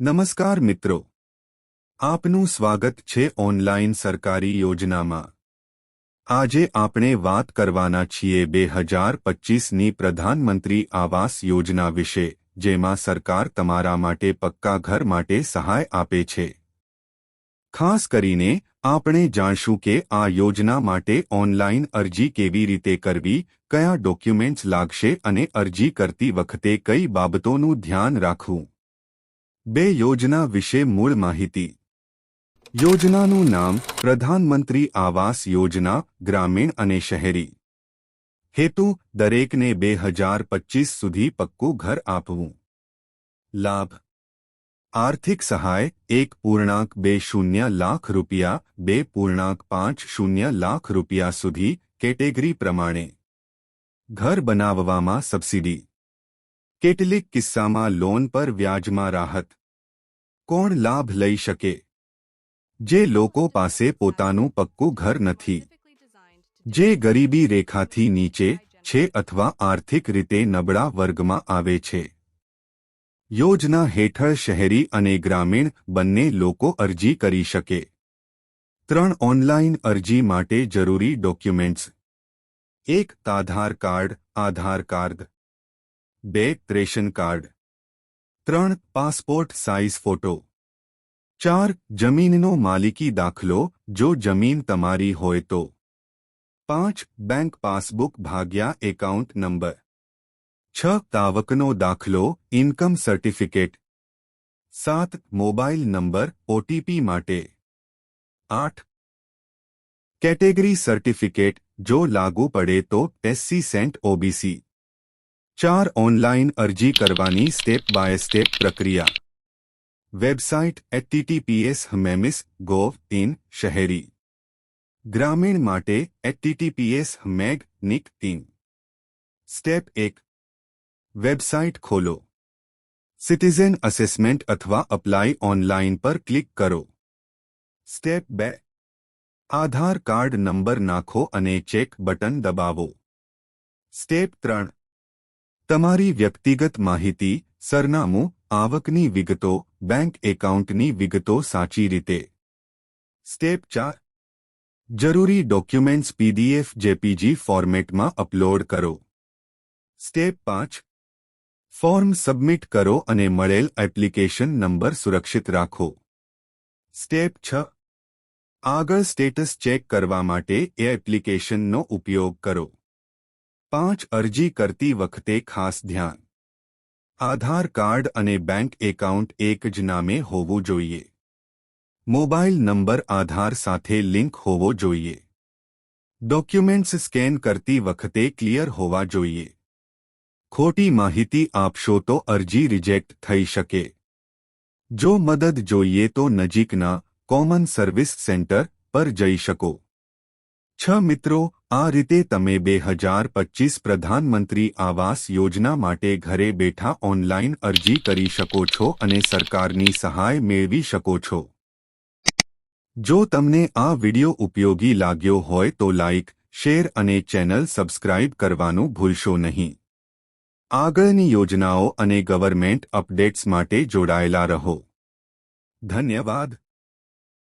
નમસ્કાર મિત્રો. આપનું સ્વાગત છે ઓનલાઈન સરકારી યોજનામાં. આજે આપણે વાત કરવાના છીએ બે હજાર પચીસની પ્રધાનમંત્રી આવાસ યોજના વિશે, જેમાં સરકાર તમારા માટે પક્કા ઘર માટે સહાય આપે છે. ખાસ કરીને, આપણે જાણશું કે આ યોજના માટે ઓનલાઈન અરજી કેવી રીતે કરવી, કયા ડોક્યુમેન્ટ્સ લાગશે અને અરજી કરતી વખતે કઈ બાબતોનું ધ્યાન રાખવું. બે યોજના વિશે મૂળ માહિતી. યોજનાનું નામ પ્રધાનમંત્રી આવાસ યોજના, ગ્રામીણ અને શહેરી. હેતુ, દરેકને બે હજાર પચીસ સુધી પક્કું ઘર આપવું. લાભ. આર્થિક સહાય, એક પૂર્ણાંક બે શૂન્ય લાખ રૂપિયા, બે પૂર્ણાંક પાંચ શૂન્ય લાખ રૂપિયા સુધી, કેટેગરી પ્રમાણે. ઘર બનાવવામાં સબસિડી. કેટલીક કિસ્સામાં લોન પર વ્યાજમાં રાહત. કોણ લાભ લઈ શકે? જે લોકો પાસે પોતાનું પક્કું ઘર નથી. જે ગરીબી રેખાથી નીચે છે અથવા આર્થિક રીતે નબળા વર્ગમાં આવે છે. યોજના હેઠળ શહેરી અને ગ્રામીણ બંને લોકો અરજી કરી શકે. ત્રણ ઓનલાઇન અરજી માટે જરૂરી ડોક્યુમેન્ટ્સ. એક આધાર કાર્ડ આધાર કાર્ડ. બે રેશન કાર્ડ. ત્રણ પાસપોર્ટ સાઇઝ ફોટો. ચાર જમીનનો માલિકી દાખલો, જો જમીન તમારી હોય તો. પાંચ બેંક પાસબુક ભાગ્યા એકાઉન્ટ નંબર. છ તાવકનો દાખલો, ઇન્કમ સર્ટિફિકેટ. સાત મોબાઈલ નંબર, ઓટીપી માટે. આઠ. કેટેગરી સર્ટિફિકેટ, જો લાગુ પડે તો એસસી સેન્ટ ઓબીસી. ચાર ઓનલાઈન અરજી કરવાની સ્ટેપ બાય સ્ટેપ પ્રક્રિયા વેબસાઇટ એચટીટીપીએસ હમેમિસ ગોવ ઇન શહેરી ગ્રામીણ માટે એચટીટીપીએસ મેગ નિક ઇન સ્ટેપ એક વેબસાઇટ ખોલો સિટીઝન અસેસમેન્ટ અથવા અપ્લાય ઓનલાઈન પર ક્લિક કરો સ્ટેપ બે આધાર કાર્ડ નંબર નાખો અને ચેક બટન દબાવો સ્ટેપ ત્રણ તમારી વ્યક્તિગત માહિતી, સરનામું, આવકની વિગતો, બેંક એકાઉન્ટની વિગતો સાચી રીતે. સ્ટેપ ચાર. જરૂરી ડોક્યુમેન્ટ્સ પીડીએફ જેપીજી ફોર્મેટમાં અપલોડ કરો. સ્ટેપ પાંચ. ફોર્મ સબમિટ કરો અને મળેલ એપ્લિકેશન નંબર સુરક્ષિત રાખો. સ્ટેપ છ. આગળ સ્ટેટસ ચેક કરવા માટે એ એપ્લિકેશનનો ઉપયોગ કરો. પાંચ અરજી કરતી વખતે ખાસ ધ્યાન આધાર કાર્ડ અને બેંક એકાઉન્ટ એક જ નામે હોવું જોઈએ મોબાઈલ નંબર આધાર સાથે લિંક હોવો જોઈએ ડોક્યુમેન્ટ્સ સ્કેન કરતી વખતે ક્લિયર હોવા જોઈએ ખોટી માહિતી આપશો તો અરજી રિજેક્ટ થઈ શકે જો મદદ જોઈએ તો નજીકના કોમન સર્વિસ સેન્ટર પર જઈ શકો છ મિત્રો, આ રીતે તમે બે હજાર પચીસ પ્રધાનમંત્રી આવાસ યોજના માટે ઘરે બેઠા ઓનલાઈન અરજી કરી શકો છો અને સરકારની સહાય મેળવી શકો છો. જો તમને આ વિડિયો ઉપયોગી લાગ્યો હોય તો લાઇક શેર અને ચેનલ સબસ્ક્રાઇબ કરવાનું ભૂલશો નહીં. આગળની યોજનાઓ અને ગવર્મેન્ટ અપડેટ્સ માટે જોડાયેલા રહો. ધન્યવાદ.